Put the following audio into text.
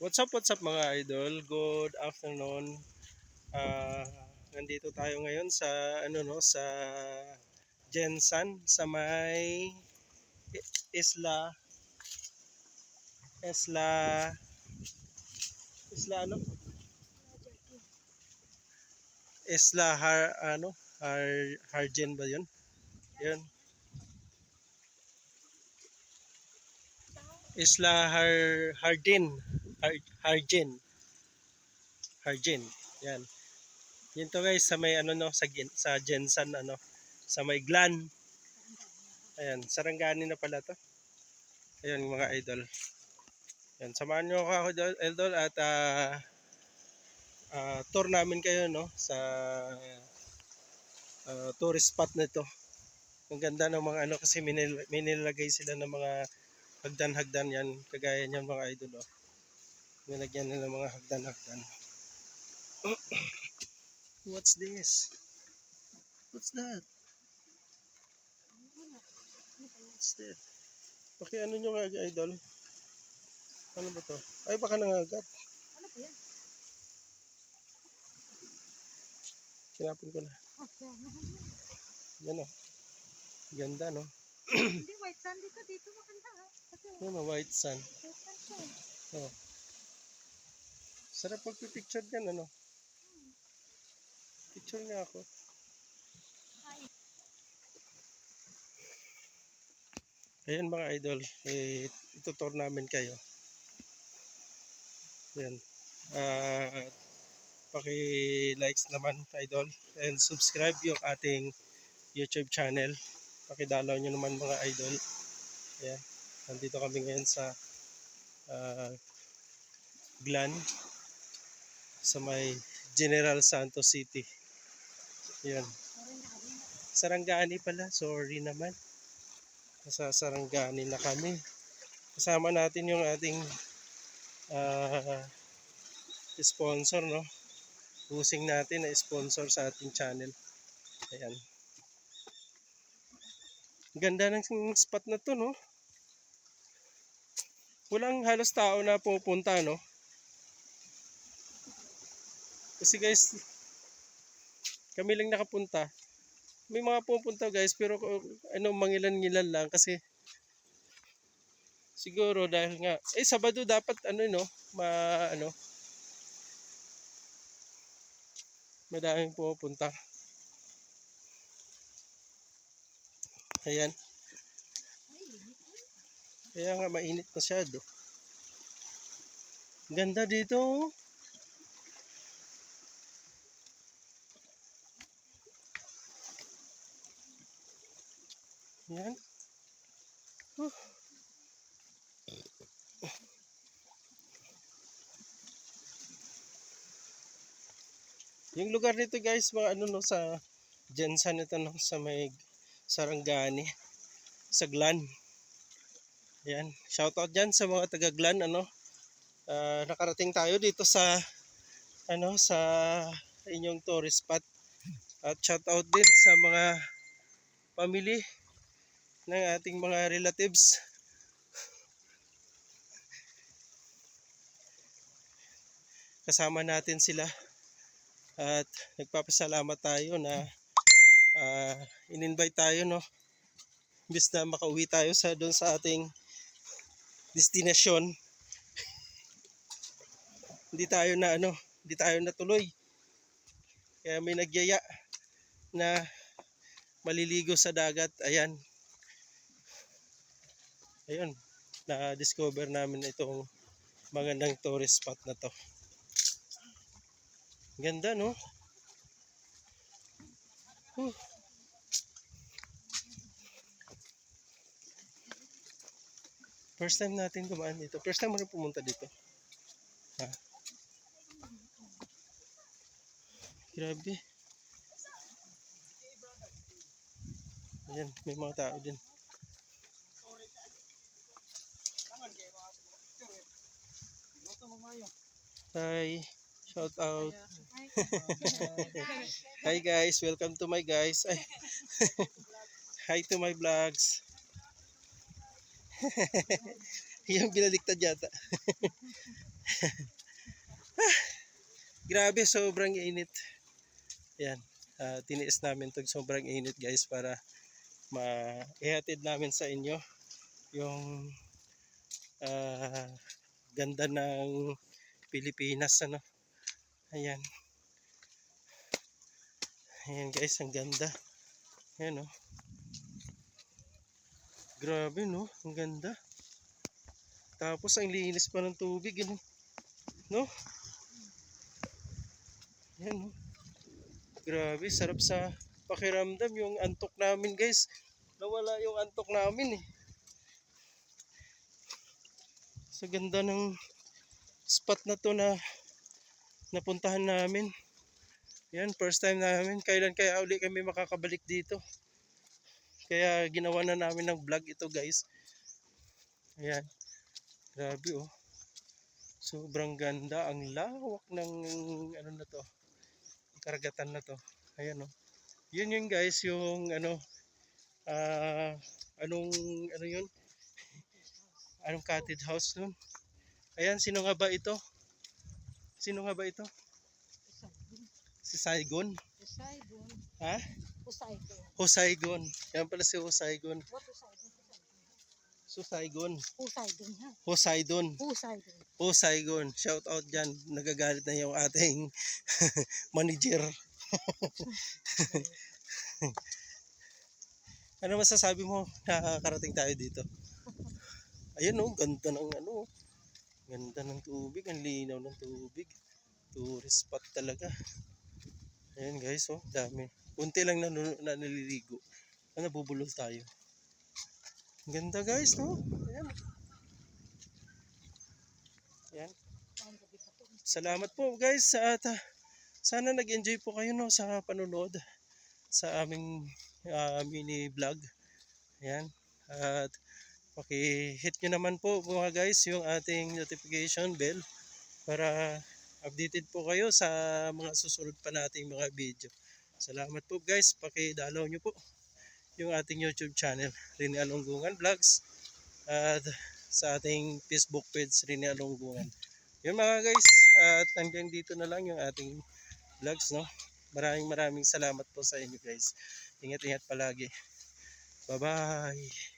What's up, what's up mga idol? Good afternoon. Ah, nandito tayo ngayon sa ano no, sa Jensan sa may Isla Isla Isla ano? Isla Har ano? Har Harjen ba 'yun? 'Yun. Isla Har Hardin. Har, Harjen. Harjen. Yan. Yan to guys sa may ano no sa sa Jensan ano sa may Glan. Ayan, Sarangani na pala to. Ayan mga idol. Yan, samahan niyo ako, ako idol, at ah ah, tour namin kayo no sa ah, tourist spot na to. Ang ganda ng mga ano kasi minil, minilagay sila ng mga hagdan-hagdan yan kagaya niyan mga idol oh. Nilagyan nila mga hagdan-hagdan. What's this? What's that? What's that? Paki ano nyo nga idol? Ano ba to? Ay baka nangagat. Ano po yan? Kinapon ko na. Oh, yan. O. Ganda no? Hindi, white sand dito. Dito maganda ha. Kasi Yan o, white sand. white sand siya. eh. Oh. Sarap pagpipicture dyan ano? Picture nga ako. Ay, Ayan mga idol, eh, itutur namin kayo. Ayan. Ah, paki-likes naman idol and subscribe yung ating YouTube channel. Pakidalaw nyo naman mga idol. Ayan. Nandito kami ngayon sa ah, Glan sa may General Santos City. Kami. Sarangani pala, sorry naman. Nasa Sarangani na kami. Kasama natin yung ating ah, sponsor, no? Pusing natin na sponsor sa ating channel. Ayan. Ganda ng spot na to, no? Walang halos tao na pupunta, no? Kasi guys, kami lang nakapunta. May mga pupunta guys pero ano mangilan-ngilan lang kasi siguro dahil nga eh Sabado dapat ano no ma ano madaming pumupunta ayan. Kaya nga mainit masyado. Ganda dito Yan. Huh. Yung lugar nito guys, mga ano no sa Jensan ito no sa may Sarangani sa Glan. Yan, shoutout diyan sa mga taga Glan ano. Ah, nakarating tayo dito sa ano sa inyong tourist spot. At shoutout din sa mga family ng ating mga relatives. Kasama natin sila at nagpapasalamat tayo na ah, in-invite tayo no. Imbis na makauwi tayo sa doon sa ating destinasyon. hindi tayo na ano, hindi tayo natuloy. Kaya may nagyaya na maliligo sa dagat. Ayan, ayun, na-discover namin itong magandang tourist spot na to. Ganda, no? Huh. First time natin dumaan dito. First time mo pumunta dito. Ha? Grabe. Ayan, may mga tao din. Hi. Shout out. Hi guys, welcome to my guys. Hi to my vlogs. Yung binaliktad yata. Grabe, sobrang init. Yan. ah, tiniis namin to sobrang init guys para ma-ihatid namin sa inyo yung ah, ganda ng Pilipinas ano. Ayan. Ayan guys, ang ganda. Ayan oh. Grabe no, ang ganda. Tapos ang linis pa ng tubig, ano? No? Ayan no. Grabe, sarap sa pakiramdam yung antok namin guys. Nawala yung antok namin eh. Sa ganda ng spot na to na napuntahan namin. Yan, first time namin. Kailan kaya uli kami makakabalik dito? Kaya ginawa na namin ng vlog ito guys. Ayan. Grabe oh. Sobrang ganda. Ang lawak ng ano na to. Karagatan na to. Ayan oh. Yun yun guys yung ano ah anong ano yun? Anong cottage house nun? Ayan, sino nga ba ito? Sino nga ba ito? Si Saigon. Poseidon. Ha? Poseidon. Hosaigon. Yan pala si Hosaigon. What Poseidon? Susaigon. Poseidon ha. Poseidon. Poseidon. Poseidon. Shout out dyan. Nagagalit na yung ating manager. ano masasabi mo? Nakakarating tayo dito. Ayun oh, ganda ng ano. oh. Ganda ng tubig. Ang linaw ng tubig. Tourist spot talaga. Ayan guys, oh, dami. Kunti lang na, na naliligo. Na nabubulol tayo. Ang ganda guys, no? Ayan. Ayan. To. Salamat po guys at ah, sana nag-enjoy po kayo no sa panonood sa aming ah, mini vlog. Ayan. At paki-hit nyo naman po mga guys yung ating notification bell para updated po kayo sa mga susunod pa nating mga video. Salamat po guys. Paki-dalaw nyo po yung ating YouTube channel, Rini Alunggungan Vlogs at sa ating Facebook page, Rini Alunggungan. Yun mga guys, at hanggang dito na lang yung ating vlogs, no? Maraming maraming salamat po sa inyo guys. Ingat-ingat palagi. Bye-bye!